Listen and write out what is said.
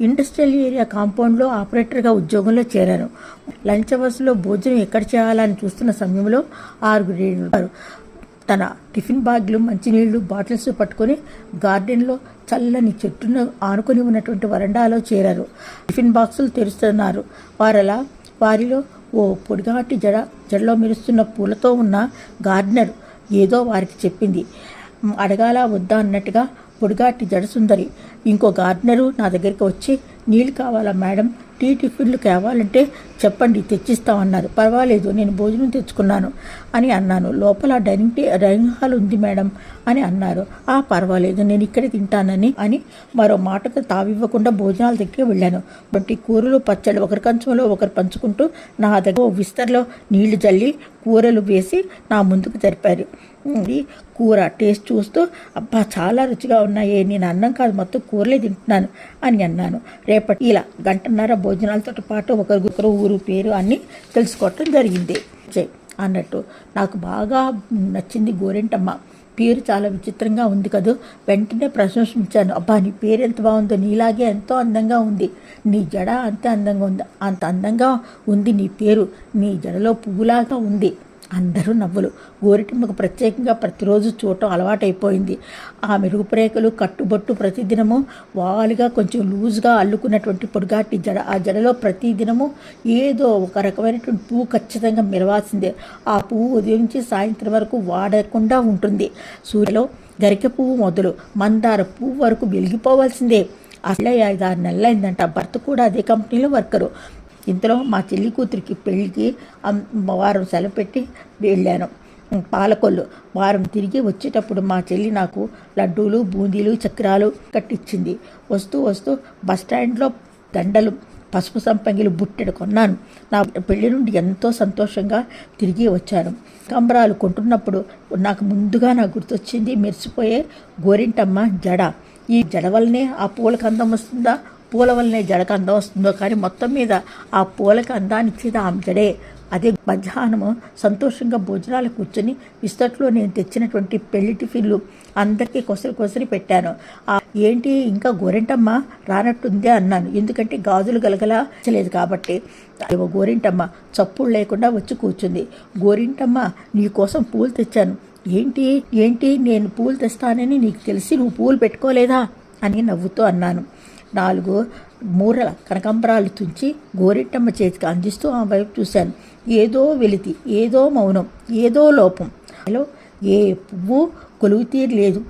Industrial area కాంపౌండ్లో ఆపరేటర్గా ఉద్యోగంలో చేరాను లంచ్ అవర్స్లో భోజనం ఎక్కడ చేయాలని చూస్తున్న సమయంలో ఆరుగురు తన టిఫిన్ బ్యాగ్లు మంచినీళ్ళు బాటిల్స్ పట్టుకొని గార్డెన్లో చల్లని చెట్టును ఆనుకొని ఉన్నటువంటి వరండాలో చేరారు. టిఫిన్ బాక్సులు తెరుస్తున్నారు. వారలా వారిలో ఓ పొడిగాటి జడ జడలో మెరుస్తున్న పూలతో ఉన్న గార్డెనర్ ఏదో వారికి చెప్పింది. అడగాల వద్దా అన్నట్టుగా పొడిగాటి జడసుందరి. ఇంకో గార్డెనరు నా దగ్గరికి వచ్చి నీళ్ళు కావాలా మేడం? టీ టిఫిన్లు కావాలంటే చెప్పండి తెచ్చిస్తామన్నారు. పర్వాలేదు నేను భోజనం తెచ్చుకున్నాను అని అన్నాను. లోపల డైనింగ్ టే డైనింగ్ హాల్ ఉంది మేడం అని అన్నారు. ఆ పర్వాలేదు నేను ఇక్కడే తింటానని అని మరో మాటకు తావివ్వకుండా భోజనాల దగ్గరికి వెళ్ళాను. బట్టి కూరలు పచ్చళ్ళు ఒకరి కంచంలో ఒకరు పంచుకుంటూ నా దగ్గర ఓ విస్తర్లో నీళ్ళు జల్లి కూరలు వేసి నా ముందుకు జరిపారు. కూర టేస్ట్ చూస్తూ అబ్బా చాలా రుచిగా ఉన్నాయి నేను అన్నం కాదు మొత్తం కూరలే తింటున్నాను అని అన్నాను. రేపటి ఇలా గంటన్నర భోజనాలతో పాటు ఒకరికొకరు ఊరు పేరు అన్నీ తెలుసుకోవటం జరిగింది. అన్నట్టు నాకు బాగా నచ్చింది గోరెంటమ్మ. పేరు చాలా విచిత్రంగా ఉంది కదూ. వెంటనే ప్రశంసించాను. అబ్బా నీ పేరు ఎంత బాగుందో. నీలాగే ఎంతో అందంగా ఉంది. నీ జడ అంతే అందంగా ఉంది. అంత అందంగా ఉంది నీ పేరు. నీ జడలో పువ్వులాగా ఉంది. అందరూ నవ్వులు. గోరిటిమ్మకు ప్రత్యేకంగా ప్రతిరోజు చూడటం అలవాటైపోయింది. ఆ మెరుగుపరేకలు కట్టుబొట్టు ప్రతిదినము వాలుగా కొంచెం లూజ్గా అల్లుకున్నటువంటి పొడిగాటి జడ. ఆ జడలో ప్రతిదినము ఏదో ఒక రకమైనటువంటి పువ్వు ఖచ్చితంగా మెరవాల్సిందే. ఆ పువ్వు ఉదయం నుంచి సాయంత్రం వరకు వాడకుండా ఉంటుంది. సూర్యలో గరిక పువ్వు మొదలు మందార పువ్వు వరకు వెలిగిపోవాల్సిందే. అసలే ఐదు ఆరు నెలలైందంట. భర్త కూడా అదే కంపెనీలో వర్కరు. ఇంతలో మా చెల్లి కూతురికి పెళ్ళికి వారం సెలవు పెట్టి వెళ్ళాను. పాలకొల్లు. వారం తిరిగి వచ్చేటప్పుడు మా చెల్లి నాకు లడ్డూలు బూందీలు చక్రాలు కట్టించింది వస్తూ వస్తూ బస్ స్టాండ్లో దండలు పసుపు సంపంగిలు బుట్టెడు కొన్నాను. నా పెళ్ళి నుండి ఎంతో సంతోషంగా తిరిగి వచ్చాను. కంబరాలు కొంటున్నప్పుడు నాకు ముందుగా నాకు గుర్తొచ్చింది మెరిసిపోయే గోరింటమ్మ జడ. ఈ జడ వల్లనే ఆ పూలకు అందం వస్తుందా? పూల వల్లనే జడకు అందం వస్తుందో కానీ మొత్తం మీద ఆ పూలకు అందాన్ని ఇచ్చేది ఆమె జడే. అదే మధ్యాహ్నము సంతోషంగా భోజనాలు కూర్చొని విస్తట్లో నేను తెచ్చినటువంటి పెళ్ళి టిఫిన్లు అందరికీ కొసరి కొసరి పెట్టాను. ఏంటి ఇంకా గోరింటమ్మ రానట్టుందే అన్నాను. ఎందుకంటే గాజులు గలగలచలేదు కాబట్టి. గోరింటమ్మ చప్పుడు లేకుండా వచ్చి కూర్చుంది. గోరింటమ్మ నీ కోసం పూలు తెచ్చాను. ఏంటి? ఏంటి? నేను పూలు తెస్తానని నీకు తెలిసి నువ్వు పూలు పెట్టుకోలేదా? అని నవ్వుతూ అన్నాను. నాలుగు మూరల కనకంబరాలు తుంచి గోరెట్టమ్మ చేతికి అందిస్తూ ఆ వైపు చూశాను. ఏదో వెలితి ఏదో మౌనం ఏదో లోపం. హలో ఏ పువ్వు కొలువు తీరలేదు